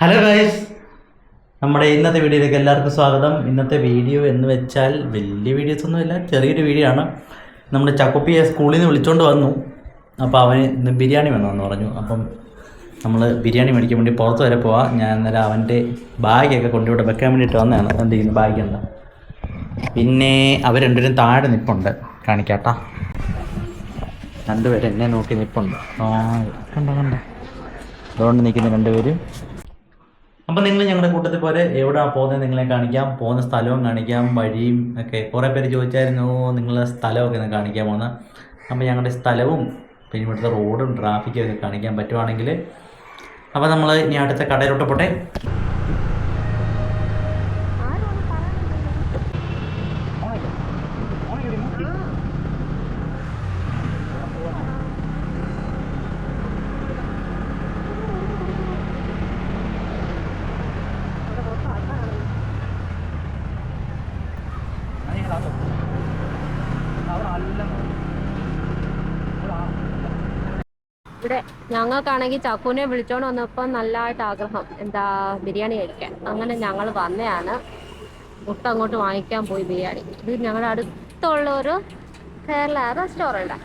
Hello guys നമ്മുടെ ഇന്നത്തെ വീഡിയോയിലേക്ക് എല്ലാവർക്കും സ്വാഗതം. ഇന്നത്തെ വീഡിയോ എന്ന് വെച്ചാൽ വലിയ വീഡിയോസ് ഒന്നുമില്ല ചെറിയൊരു വീഡിയോ ആണ്. നമ്മുടെ ചക്കുപ്പിയെ സ്കൂളിൽ നിന്ന് വിളിച്ചുകൊണ്ട് വന്നു. അപ്പോൾ അവന് ഇന്ന് ബിരിയാണി വേണമെന്ന് പറഞ്ഞു. അപ്പം നമ്മൾ ബിരിയാണി മേടിക്കാൻ വേണ്ടി പുറത്ത് വരെ പോവാം. ഞാൻ അന്നേരം അവന്റെ ബാഗൊക്കെ കൊണ്ടിവിടെ വെക്കാൻ വേണ്ടിയിട്ട് വന്നതാണ്. എന്ത് ചെയ്യുന്നു? ബാഗ് എന്താ പിന്നെ അവർ രണ്ടുപേരും താഴെ നിൽപ്പുണ്ട് കാണിക്കാട്ടാ. രണ്ടുപേരും എന്നെ നോക്കി നിൽപ്പുണ്ട് ആ കണ്ടോ കണ്ടോ? അതുകൊണ്ട് നിൽക്കുന്ന രണ്ടുപേരും അപ്പം നിങ്ങൾ ഞങ്ങളുടെ കൂട്ടത്തിൽ പോലെ എവിടെ പോകുന്നത് നിങ്ങളെ കാണിക്കാം. പോകുന്ന സ്ഥലവും കാണിക്കാം. വഴിയും ഒക്കെ. കുറേ പേര് ചോദിച്ചായിരുന്നു നിങ്ങളെ സ്ഥലമൊക്കെ ഒന്ന് കാണിക്കാൻ പോകുന്ന അപ്പം ഞങ്ങളുടെ സ്ഥലവും പിന്നെ ഇവിടുത്തെ റോഡും ട്രാഫിക്കും ഒക്കെ കാണിക്കാൻ പറ്റുവാണെങ്കിൽ. അപ്പോൾ നമ്മൾ ഇനി അടുത്ത കടയിലോട്ട് പോട്ടെ. ഇവിടെ ഞങ്ങൾക്കാണെങ്കിൽ ചക്കുനെ വിളിച്ചോണ്ട് വന്നപ്പോൾ നല്ലതായിട്ട് ആഗ്രഹം എന്താ ബിരിയാണി കഴിക്കാൻ. അങ്ങനെ ഞങ്ങൾ വന്നതാണ് മുട്ട അങ്ങോട്ട് വാങ്ങിക്കാൻ പോയി ബിരിയാണി. ഇത് ഞങ്ങളുടെ അടുത്തുള്ള ഒരു കേരള റെസ്റ്റോറന്റ്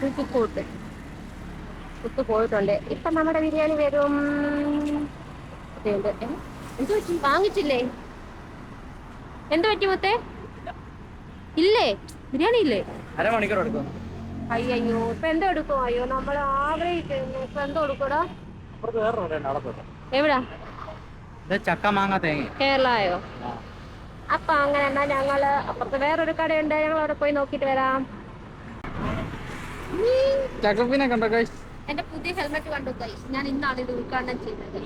കുത്തിക്കൂട്ട് കുത്തു പോയിട്ടുണ്ട്. ഇപ്പൊ നമ്മുടെ ബിരിയാണി വരും? എന്ത് പറ്റി? വാങ്ങിച്ചില്ലേ? എന്ത് പറ്റി മുത്തേ? ഇല്ലേ? ബിരിയാണി ഇല്ലേ? അരമണിക്കൂർ എടുക്കും അയ്യോ ഇപ്പൊ എന്തോ എടുക്കും? അയ്യോ നമ്മൾ ആഗ്രഹിക്കുന്നു ഇപ്പൊ എന്തോ എടുക്കൂടാ എവിടാ? ചക്ക മാങ്ങ തേങ്ങ. കേരളയോ? അപ്പൊ അങ്ങനെ എന്നാ ഞങ്ങൾ അപ്പുറത്ത് വേറൊരു കടയുണ്ട്. ഞങ്ങൾ അവിടെ പോയി നോക്കിട്ട് വരാം? എന്റെ പുതിയ ഹെൽമെറ്റ് കണ്ടു ഞാൻ ഇന്നാണ് ഇത് ഉദ്ഘാടനം ചെയ്തത്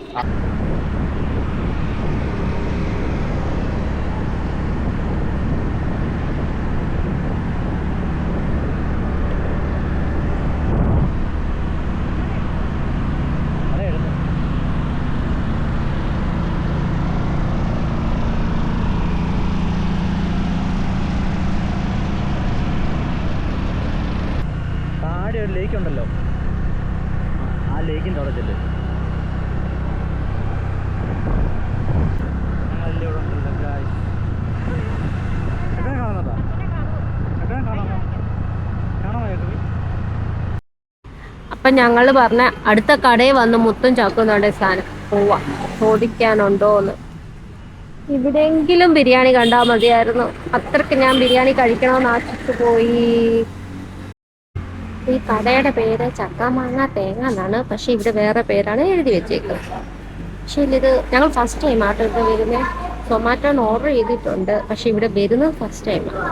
അതെ, എടുത്തു. താഴെ ഒരു ലേക്ക് ഉണ്ടല്ലോ. ആ ലേക്കിന്റെ അവിടെ ചെല്ല്. അപ്പം ഞങ്ങൾ പറഞ്ഞ അടുത്ത കടയിൽ വന്ന് മുത്തും ചാക്കുന്നുണ്ട് സാധനം പോവാ. ചോദിക്കാനുണ്ടോന്ന്. ഇവിടെയെങ്കിലും ബിരിയാണി കണ്ടാൽ മതിയായിരുന്നു. അത്രയ്ക്ക് ഞാൻ ബിരിയാണി കഴിക്കണമെന്ന് ആശിച്ചു പോയി. ഈ കടയുടെ പേര് ചക്ക മാങ്ങ തേങ്ങ എന്നാണ്. പക്ഷെ ഇവിടെ വേറെ പേരാണ് എഴുതി വെച്ചേക്കുന്നത്. പക്ഷെ ഇത് ഞങ്ങൾ ഫസ്റ്റ് ടൈം ആട്ടോ ഇവിടെ വരുന്നത് സൊമാറ്റോന്ന് ഓർഡർ ചെയ്തിട്ടുണ്ട്. പക്ഷെ ഇവിടെ വരുന്നത് ഫസ്റ്റ് ടൈം ആണ്.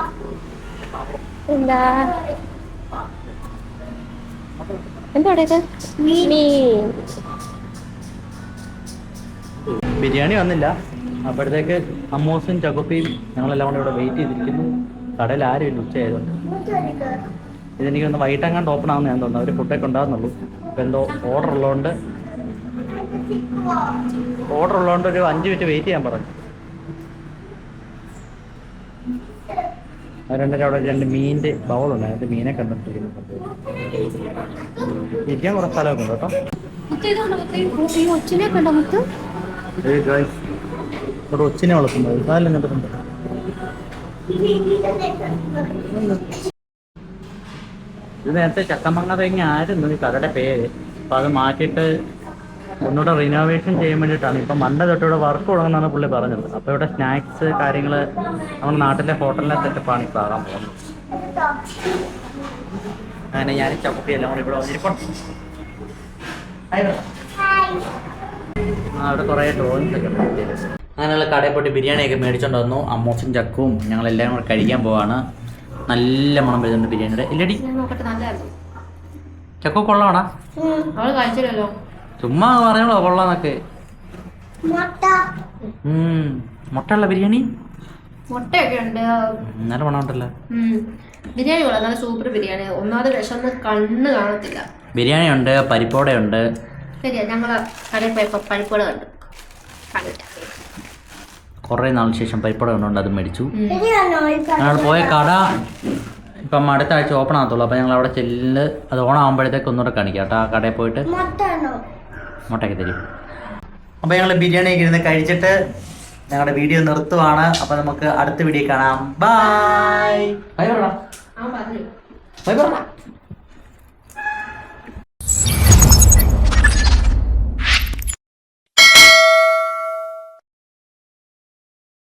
എന്താ? എന്താ ഇത്? മീൻ. ബിരിയാണി വന്നില്ല. അപ്പോഴത്തേക്ക് അമ്മൂസും ചകുപ്പിയും ഞങ്ങളെല്ലാം കൂടെ ഇവിടെ വെയിറ്റ് ചെയ്തിരിക്കുന്നു. കടയിൽ ആരും ഇല്ല ഉച്ചയായതുകൊണ്ട്. ഇതെനിക്കൊന്ന് വൈകിട്ടെങ്ങാണ്ട് ഓപ്പൺ ആവുന്ന ഞാൻ തോന്നുന്നു. അവർ ഫുഡൊക്കെ ഉണ്ടാകുന്നുള്ളൂ ഇപ്പം എന്തോ ഓർഡർ ഉള്ളതുകൊണ്ട് ഓർഡർ ഉള്ളതുകൊണ്ട് ഒരു അഞ്ച് മിനിറ്റ് വെയിറ്റ് ചെയ്യാൻ പറഞ്ഞു. രണ്ടര അവിടെ രണ്ട് മീനിന്റെ ബൗളുണ്ട് അതിന്റെ മീനെ കണ്ടിട്ടിരിക്കുന്നു. ഇരിക്കാൻ കുറേ സ്ഥലമൊക്കെ ഉണ്ട് കേട്ടോ. ഒച്ചിനെ ഇവിടെ വളർത്തുന്നത്. കാലം കണ്ടിട്ടുണ്ട് ഇത് നേരത്തെ ചക്കമങ്ങ തേങ്ങ ആയിരുന്നു ഈ കടയുടെ പേര്. അപ്പൊ അത് മാറ്റിയിട്ട് ഒന്നുകൂടെ റിനോവേഷൻ ചെയ്യാൻ വേണ്ടിയിട്ടാണ്. ഇപ്പം മണ്ട തൊട്ട് ഇവിടെ വർക്ക് തുടങ്ങുന്നതാണ് പുള്ളി പറഞ്ഞത്. അപ്പോൾ ഇവിടെ സ്നാക്സ് കാര്യങ്ങൾ നമ്മുടെ നാട്ടിലെ ഹോട്ടലിലെ സെറ്റപ്പാണ് ഇപ്പോൾ ആകാൻ പോകുന്നത്. അങ്ങനെ ഞാൻ ഇവിടെ വന്നിരിക്കണം അവിടെ ഡ്രോയിങ്സ് ഒക്കെ അങ്ങനെയുള്ള കടയിൽ പോയിട്ട് ബിരിയാണിയൊക്കെ മേടിച്ചോണ്ട് വന്നു. അമ്മോസും ചക്കും ഞങ്ങളെല്ലാം കൂടെ കഴിക്കാൻ പോവാണ്. നല്ല മണം വരുന്നുണ്ട് ബിരിയാണിയുടെ. ഇല്ലടി. ചക്കോ കൊള്ളാണാ? ചുമ്മാ പറഞ്ഞോളൂ കൊള്ളാന്നൊക്കെ. മുട്ടയുള്ള ബിരിയാണി? മുട്ടയൊക്കെ ഉണ്ട്. ഉം, നല്ല മണം ഉണ്ടല്ലോ. ബിരിയാണി കൊള്ളാം. നല്ല സൂപ്പർ ബിരിയാണി. ഒന്നാമത് വിശന്ന് കണ്ണ് കാണത്തില്ല. ബിരിയാണി ഉണ്ട് പരിപ്പോടയുണ്ട്. ശരിയാ ഞങ്ങൾ കടയിൽ പോയപ്പോ പരിപ്പോടെ കണ്ടു. കണ്ടില്ല കുറേ നാളിന് ശേഷം പരിപ്പടം കൊണ്ടുണ്ട് അത് മേടിച്ചു. ഞങ്ങൾ പോയ കട ഇപ്പം അടുത്ത ആഴ്ച ഓപ്പൺ ആകത്തുള്ളൂ. അപ്പം ഞങ്ങൾ അവിടെ ചെല്ല് അത് ഓണം ആകുമ്പോഴത്തേക്ക് ഒന്നുകൂടെ കാണിക്കാം കേട്ടോ ആ കടയിൽ പോയിട്ട്. മുട്ടയൊക്കെ തരും. അപ്പോൾ ഞങ്ങൾ ബിരിയാണി ഒക്കെ ഇരുന്ന് കഴിച്ചിട്ട് ഞങ്ങളുടെ വീഡിയോ നിർത്തുവാണ്. അപ്പോൾ നമുക്ക് അടുത്ത വീഡിയോ കാണാം. ബൈ ബൈ ബൈ പറ